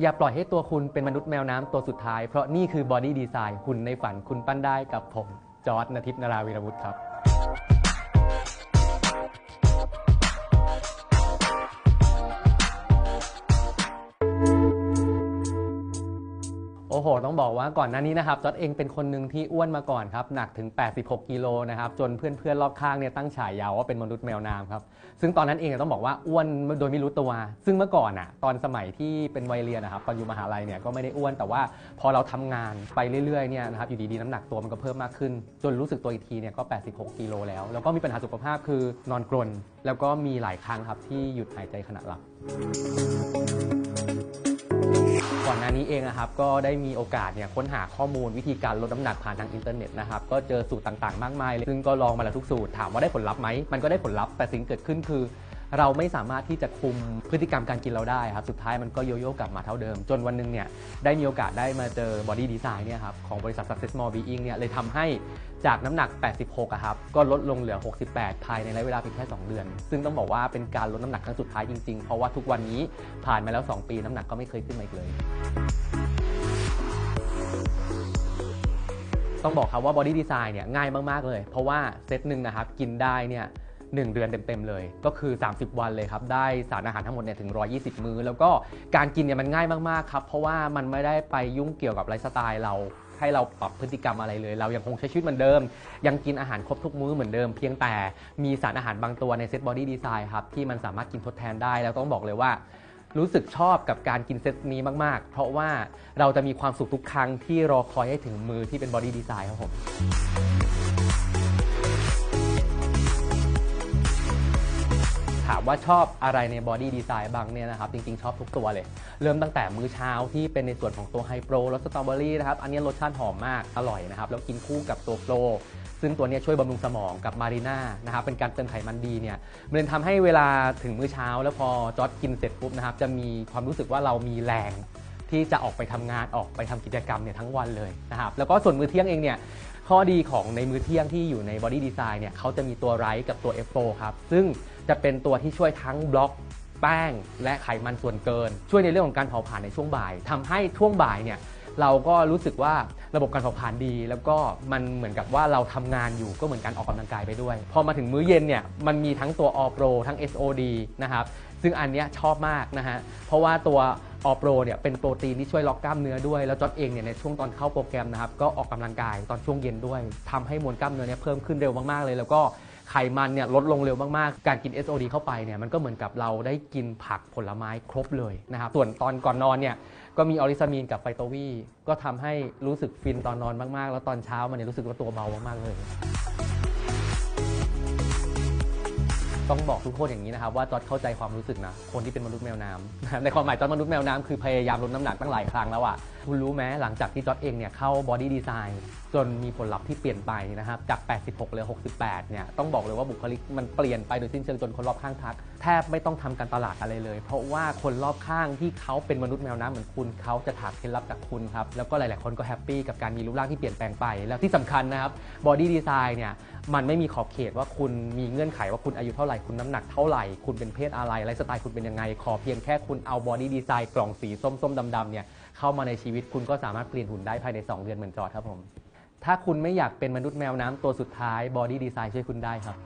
อย่าปล่อยให้ตัวคุณเป็นมนุษย์แมวน้ำตัวสุดท้าย เพราะนี่คือบอดี้ดีไซน์หุ่นในฝันคุณปั้นได้กับผม จอร์ดนทิพย์นาราวีรวุฒิครับ โอ้โห ต้องบอกว่าก่อนหน้านี้นะครับจอดเองเป็นคนหนึ่งที่อ้วนมาก่อนครับ หนักถึง 86 กิโลนะครับ จนเพื่อนๆรอบข้างเนี่ยตั้งฉายาว่าเป็นมนุษย์แมวน้ำครับ ซึ่งตอนนั้นเองต้องบอกว่าอ้วนโดยไม่รู้ตัว ซึ่งเมื่อก่อนอะตอนสมัยที่เป็นวัยเรียนนะครับ ตอนอยู่มหาลัยเนี่ยก็ไม่ได้อ้วน แต่ว่าพอเราทำงานไปเรื่อยๆเนี่ยนะครับ อยู่ดีๆน้ำหนักตัวมันก็เพิ่มมากขึ้น จนรู้สึกตัวอีกทีเนี่ยก็ 86 กิโลแล้ว แล้วก็มีปัญหาสุขภาพคือนอนกรน แล้วก็มีหลายครั้งครับที่หยุดหายใจขณะหลับ ก่อนหน้านี้เองนะครับก็ได้มีโอกาสเนี่ยค้นหาข้อมูลวิธีการลดน้ำหนักผ่านทางอินเทอร์เน็ตนะครับก็เจอสูตรต่างๆ มากมายเลยซึ่งก็ลองมาแล้วทุกสูตรถามว่าได้ผลลัพธ์ไหมมันก็ได้ผลลัพธ์แต่สิ่งเกิดขึ้นคือ เราไม่สามารถที่จะคุมพฤติกรรมการกินเราได้ครับสุดท้ายมันก็โยโย่กลับมาเท่าเดิม จนวันหนึงเนี่ยได้มีโอกาสได้มาเจอบอดี้ดีไซน์เนี่ยครับของบริษัท Success More Being เนี่ยเลยทำให้ จากน้ำหนัก 86อะครับ ก็ลดลงเหลือ 68 ภายในระยะเวลาเพียงแค่ 2 เดือน ซึ่งต้องบอกว่าเป็นการลดน้ำหนักครั้งสุดท้ายจริงๆ เพราะว่าทุกวันนี้ผ่านมาแล้ว 2 ปีน้ำหนักก็ไม่เคยขึ้นมาอีกเลย ต้องบอกครับว่าบอดี้ดีไซน์เนี่ยง่ายมากๆเลย เพราะว่าเซตหนึ่งนะครับกินได้เนี่ยหนึ่งเดือนเต็ม ๆ เลย ก็คือ 30 วันเลยครับ ได้สารอาหารทั้งหมดเนี่ยถึง 120 มื้อ แล้วก็การกินเนี่ยมันง่ายมาก ๆ ครับ เพราะว่ามันไม่ได้ไปยุ่งเกี่ยวกับไลฟ์สไตล์เรา ให้เราปรับพฤติกรรมอะไรเลย เรายังคงใช้ชีวิตเหมือนเดิม ยังกินอาหารครบทุกมื้อเหมือนเดิม เพียงแต่มีสารอาหารบางตัวในเซตบอดี้ดีไซน์ครับที่มันสามารถกินทดแทนได้แล้วต้องบอกเลยว่า รู้สึกชอบกับการกินเซตนี้มาก ๆ เพราะว่าเราจะมีความสุขทุกครั้งที่รอคอยให้ถึงมือที่เป็นบอดี้ดีไซน์ครับผมามว่าชอบอะไรในบอดี้ดีไซน์บ้างเนี่ยนะครับจริงๆ ชอบทุกตัวเลย เริ่มตั้งแต่มื้อเช้าที่เป็นในส่วนของตัวไฮโปรรสสตรอเบอรี่นะครับอันนี้รสชาติหอมมากอร่อยนะครับแล้วกินคู่กับตัวโฟลซึ่งตัวนี้ช่วยบำรุงสมองกับมารีน่านะครับเป็นการเติมไขมันดีเนี่ยมันเลยทำให้เวลาถึงมื้อเช้า แล้วพอจอดกินเสร็จปุ๊บนะครับจะมีความรู้สึกว่าเรามีแรง ที่จะออกไปทำงานออกไปทำกิจกรรมเนี่ยทั้งวันเลยนะครับแล้วก็ส่วนมื้อเที่ยงเองเนี่ยข้อดีของในมื้อเที่ยงที่อยู่ใน Body Design เนี่ยเขาจะมีตัวไรซ์กับตัว F4 ครับซึ่งจะเป็นตัวที่ช่วยทั้งบล็อกแป้งและไขมันส่วนเกิน ช่วยในเรื่องของการเผาผลาญในช่วงบ่ายทำให้ช่วงบ่ายเนี่ยเราก็รู้สึกว่าระบบการเผาผลาญดี แล้วก็มันเหมือนกับว่าเราทำงานอยู่ก็เหมือนการออกกำลังกายไปด้วย พอมาถึงมื้อเย็นเนี่ยมันมีทั้งตัว All Pro ทั้ง SOD นะครับซึ่งอันเนี้ยชอบมากนะฮะเพราะว่าตัว ออโปรเนี่ยเป็นโปรตีนที่ช่วยล็อกกล้ามเนื้อด้วย แล้วจอดเองเนี่ยในช่วงตอนเข้าโปรแกรมนะครับก็ออกกำลังกายตอนช่วงเย็นด้วยทำให้มวลกล้ามเนื้อเนี่ยเพิ่มขึ้นเร็วมากๆเลย แล้วก็ไขมันเนี่ยลดลงเร็วมากๆ การกิน SOD เข้าไปเนี่ยมันก็เหมือนกับเราได้กินผักผลไม้ครบเลยนะครับส่วนตอนก่อนนอนเนี่ยก็มีออริซามีนกับไฟโตวีก็ทำให้รู้สึกฟินตอนนอนมากๆ แล้วตอนเช้ามันเนี่ยรู้สึกว่าตัวเบามากๆเลย ต้องบอกทุกคนอย่างนี้นะครับว่าจอร์ดเข้าใจความรู้สึกนะ คนที่เป็นมนุษย์แมวน้ำ ในความหมายจอร์ดมนุษย์แมวน้ำคือพยายามลดน้ำหนักตั้งหลายครั้งแล้วอะคุณรู้ไหมหลังจากที่จอร์ดเองเนี่ยเข้าบอดี้ดีไซน์จนมีผลลัพธ์ที่เปลี่ยนไปนะครับ จาก 86เหลือ 68 เนี่ย ต้องบอกเลยว่าบุคลิกมันเปลี่ยนไปโดยสิ้นเชิงจนคนรอบข้างทัก แทบไม่ต้องทำการตลาดอะไรเลย เพราะว่าคนรอบข้างที่เขาเป็นมนุษย์แมวน้ำเหมือนคุณเขาจะถามเคล็ดลับจากคุณครับ แล้วก็หลาย ๆ คนก็แฮปปี้กับการมีรูปร่างที่เปลี่ยนแปลงไป แล้วที่สำคัญนะครับ บอดี้ดีไซน์เนี่ย มันไม่มีขอบเขตว่าคุณมีเงื่อนไขว่าคุณอายุเท่าไหร่ คุณน้ำหนักเท่าไหร่ คุณเป็นเพศอะไร ไลฟ์สไตล์คุณเป็นยังไง ขอเพียงแค่คุณเอาบอดี้ดีไซน์กล่องสีส้มๆดำๆเนี่ยเข้ามาในชีวิตคุณก็สามารถเปลี่ยนหุ่นได้ภายใน 2 เดือนเหมือนจอดครับผม ถ้าคุณไม่อยากเป็นมนุษย์แมวน้ำตัวสุดท้ายบอดี้ดีไซน์ช่วยคุณได้ครับ